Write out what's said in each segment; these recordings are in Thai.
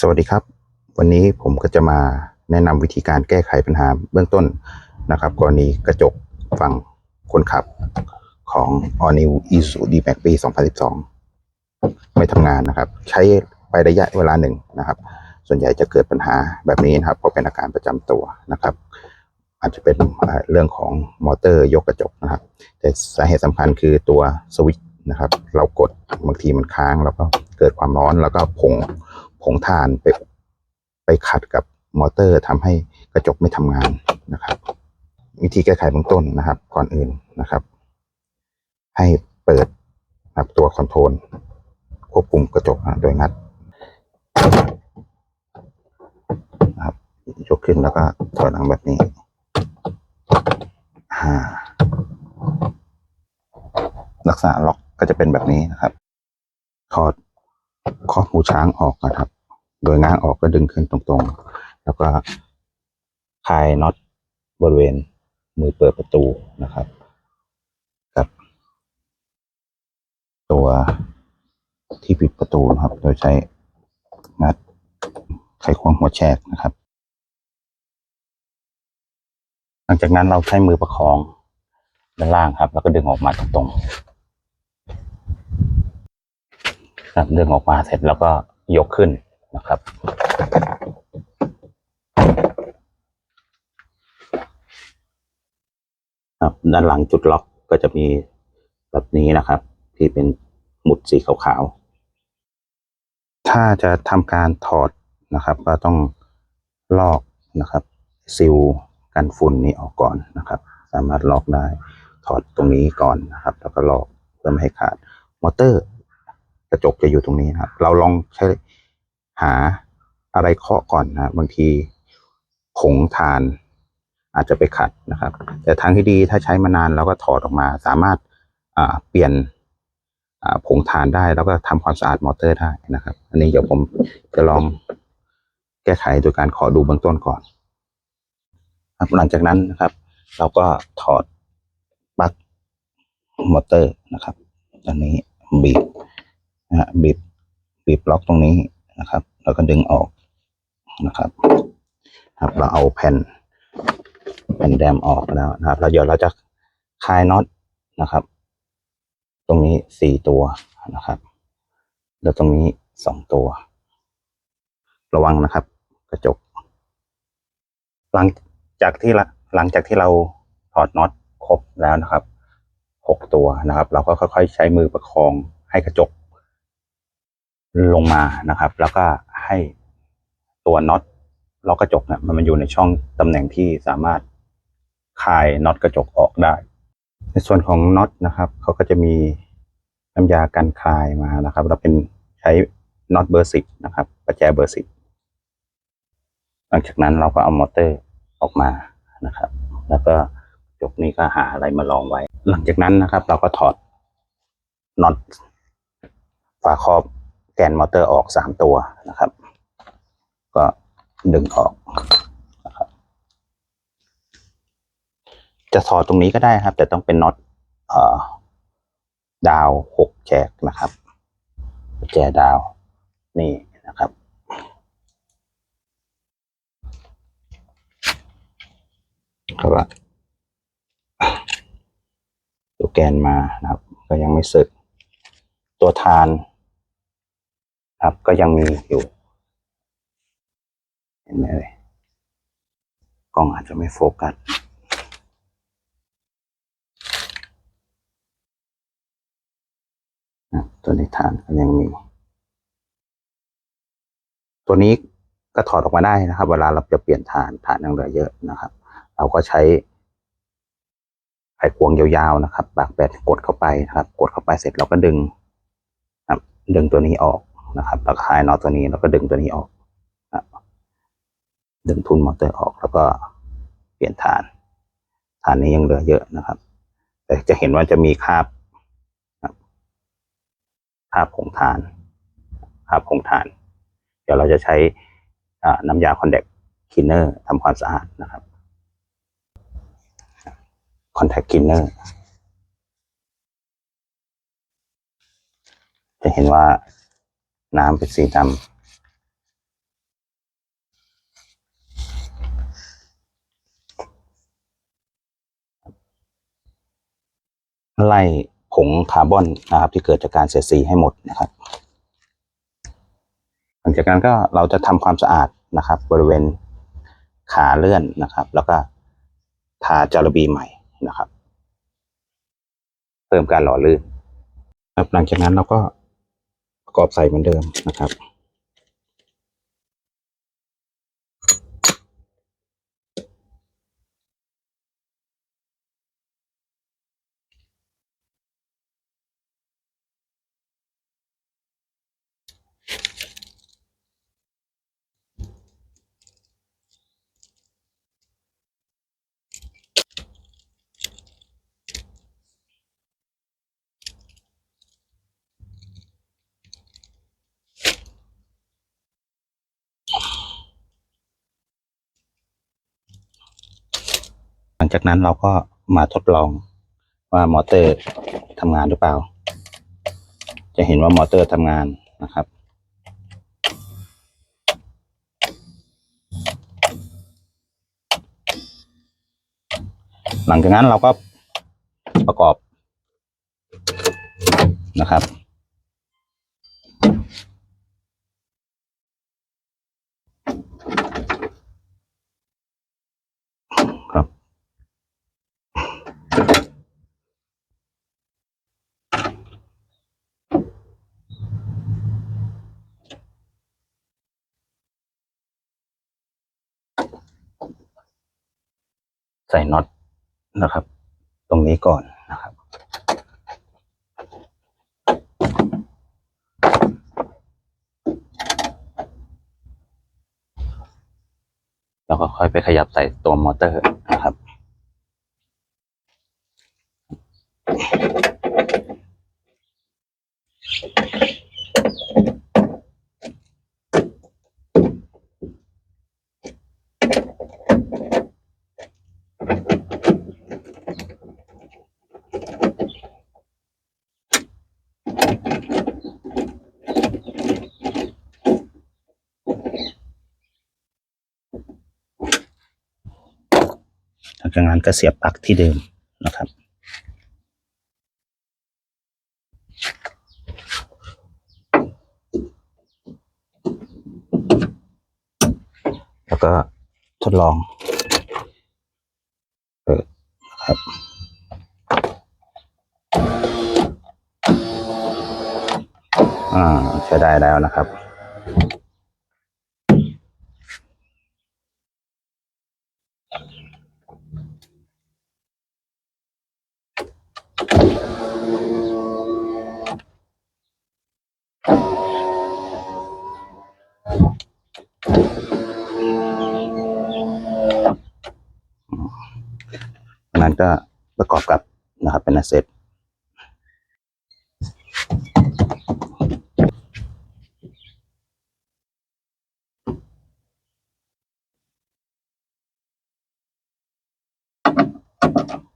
สวัสดีครับ วันนี้ผมก็จะมาแนะนำวิธีการแก้ไขปัญหาเบื้องต้นนะครับ กรณีกระจกฝั่งคนขับของ All New Isuzu D-Max ปี 2012 ไม่ทำงานนะครับ ใช้ไประยะเวลาหนึ่งนะครับ ส่วนใหญ่จะเกิดปัญหาแบบนี้นะครับเพราะเป็นอาการประจำตัวนะครับ อาจจะเป็นเรื่องของมอเตอร์ยกกระจกนะครับ แต่สาเหตุสำคัญคือตัวสวิตช์นะครับ เรากดบางทีมันค้างแล้วก็เกิดความร้อนแล้วก็ผง ผงถ่านไปไปขัดกับมอเตอร์ทำให้กระจกไม่ทำงานนะครับ วิธีแก้ไขเบื้องต้นนะครับ ก่อนอื่นนะครับ ให้เปิดนะครับตัวคอนโทรลควบคุมกระจกโดยงัดนะครับยกขึ้นแล้วก็ถอยหลังแบบนี้อ่าลักษณะล็อกก็จะเป็นแบบนี้นะครับถอดข้อหูช้างออกนะครับ โดยง้างออกก็ดึงขึ้นตรงๆ แล้วก็คลายน็อตบริเวณมือเปิดประตูนะครับ กับ ตัวที่ปิดประตูนะครับ โดยใช้งัดไขควงหัวแชกนะครับ หลังจากนั้นเราใช้มือประคองด้านล่างครับ แล้วก็ดึงออกมาตรงๆครับดึงออกมาเสร็จแล้วก็ยกขึ้น นะครับ ครับด้านหลังจุดล็อกก็จะมีแบบนี้นะครับ ที่เป็นหมุดสีขาวๆ ถ้าจะทำการถอดนะครับ ก็ต้องลอกนะครับซิลกันฝุ่นนี้ออกก่อนนะครับ สามารถลอกได้ถอดตรงนี้ก่อนนะครับ แล้วก็ลอกเพื่อไม่ให้ขาดมอเตอร์ กระจกจะอยู่ตรงนี้นครับ เราลองใช้ หาอะไรเคาะก่อนนะบางทีผงทานอาจจะไปขัดนะครับ แต่ทางที่ดีถ้าใช้มานานเราก็ถอดออกมา สามารถเปลี่ยนผงทานได้แล้วก็ทำความสะอาดมอเตอร์ได้นะครับ อันนี้เดี๋ยวผมจะลองแก้ไขโดยการขอดูเบื้องต้นก่อน ครับหลังจากนั้นนะครับ เราก็ถอดปลั๊กมอเตอร์นะครับอันนี้บีบนะฮะบีบบีบล็อกตรงนี้ นะครับ แล้วก็ดึงออกนะครับครับ เราเอาแผ่นแผ่นแดมออกแล้วนะครับ แล้วเดี๋ยวเราจะคลายน็อตนะครับ ตรงนี้สี่ตัวนะครับแล้วตรงนี้สองตัว ระวังนะครับ กระจก หลังจากที่ละหลังจากที่เราถอดน็อตครบแล้วนะครับหกตัวนะครับ เราก็ค่อยๆใช้มือประคองให้กระจก ลงมานะครับ แล้วก็ให้ตัวน็อตล็อกกระจกเนี่ยมันอยู่ในช่องตำแหน่งที่สามารถคลายน็อตกระจกออกได้ ในส่วนของน็อตนะครับเขาก็จะมีน้ำยากันคลายมานะครับ เราเป็นใช้น็อตเบอร์สิบนะครับประแจเบอร์สิบหลังจากนั้นเราก็เอามอเตอร์ออกมานะครับ แล้วก็จกนี้ก็หาอะไรมาลองไว้ หลังจากนั้นนะครับ เราก็ถอดน็อตฝาครอบ แกนมอเตอร์ออกสามตัวนะครับ ก็ดึงออกนะครับจะถอดตรงนี้ก็ได้ครับ แต่ต้องเป็นน็อตดาวหกแฉกนะครับแจดาวนี่นะครับแล้วก็ตัวแกนมานะครับ ก็ยังไม่สึก ตัวทาน ครับ ก็ยังมีอยู่ เห็นไหมเลยกล้องอาจจะไม่โฟกัสตัวในฐานก็ยังมี ตัวนี้ก็ถอดออกมาได้นะครับ เวลาเราจะเปลี่ยนฐานฐานยังเหลือเยอะนะครับ เราก็ใช้ไขควงยาวๆนะครับปากแปดกดเข้าไปนะครับ กดเข้าไปเสร็จเราก็ดึงครับ ดึงตัวนี้ออก นะครับแล้วคลายน็อตตัวนี้แล้วก็ดึงตัวนี้ออกนะครับดึงทุนมอเตอร์ออกแล้วก็เปลี่ยนฐาน ฐานนี้ยังเหลือเยอะนะครับ แต่จะเห็นว่าจะมีคาบคาบผงฐานคาบผงฐาน เดี๋ยวเราจะใช้น้ำยาคอนแทคคินเนอร์ทำความสะอาดนะครับคอนแทคคินเนอร์จะเห็นว่า น้ำเป็นสีดำไล่ผงคาร์บอนนะครับ ที่เกิดจากการเสียดสีให้หมดนะครับ หลังจากนั้นก็เราจะทำความสะอาดนะครับ บริเวณขาเลื่อนนะครับ แล้วก็ทาจารบีใหม่นะครับ เพิ่มการหล่อลื่นหลังจากนั้นเราก็ ประกอบใส่เหมือนเดิมนะครับ จากนั้นเราก็มาทดลองว่ามอเตอร์ทำงานหรือเปล่า จะเห็นว่ามอเตอร์ทำงานนะครับ หลังจากนั้นเราก็ประกอบนะครับครับ ส่น็อตนะครับ ตรงนี้ก่อนนะครับ แล้วก็ค่อยไปขยับใส่ตัวมอเตอร์นะครับ หลังจากนั้นก็เสียบปลั๊กที่เดิมนะครับแล้วก็ทดลองเปิดครับ อ่า ใช้ได้แล้วนะครับ ก็ประกอบกับนะครับเป็น asset ก็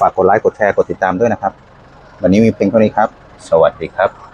ฝากกดไลค์กดแชร์กดติดตามด้วยนะครับ วันนี้มีเพียงเท่านี้ครับ สวัสดีครับ